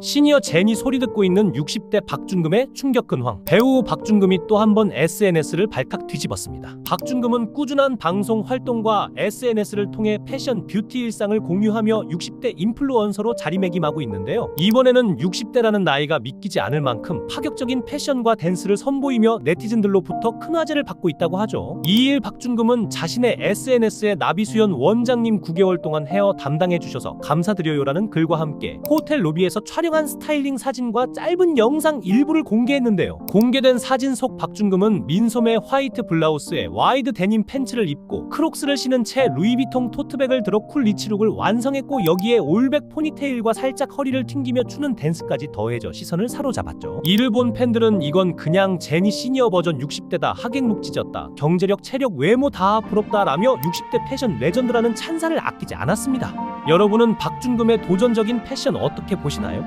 시니어 제니 소리 듣고 있는 60대 박준금의 충격 근황. 배우 박준금이 또 한 번 SNS를 발칵 뒤집었습니다. 박준금은 꾸준한 방송 활동과 SNS를 통해 패션 뷰티 일상을 공유하며 60대 인플루언서로 자리매김하고 있는데요. 이번에는 60대라는 나이가 믿기지 않을 만큼 파격적인 패션과 댄스를 선보이며 네티즌들로부터 큰 화제를 받고 있다고 하죠. 2일 박준금은 자신의 SNS에 나비수연 원장님 9개월 동안 헤어 담당해 주셔서 감사드려요라는 글과 함께 호텔 로비에서 촬영 한 스타일링 사진과 짧은 영상 일부를 공개했는데요. 공개된 사진 속 박준금은 민소매 화이트 블라우스에 와이드 데님 팬츠를 입고 크록스를 신은 채 루이비통 토트백을 들어 쿨 리치룩을 완성했고 여기에 올백 포니테일과 살짝 허리를 튕기며 추는 댄스까지 더해져 시선을 사로잡았죠. 이를 본 팬들은 이건 그냥 제니 시니어 버전 60대다 하객룩 찢었다 경제력 체력 외모 다 부럽다라며 60대 패션 레전드라는 찬사를 아끼지 않았습니다. 여러분은 박준금의 도전적인 패션 어떻게 보시나요?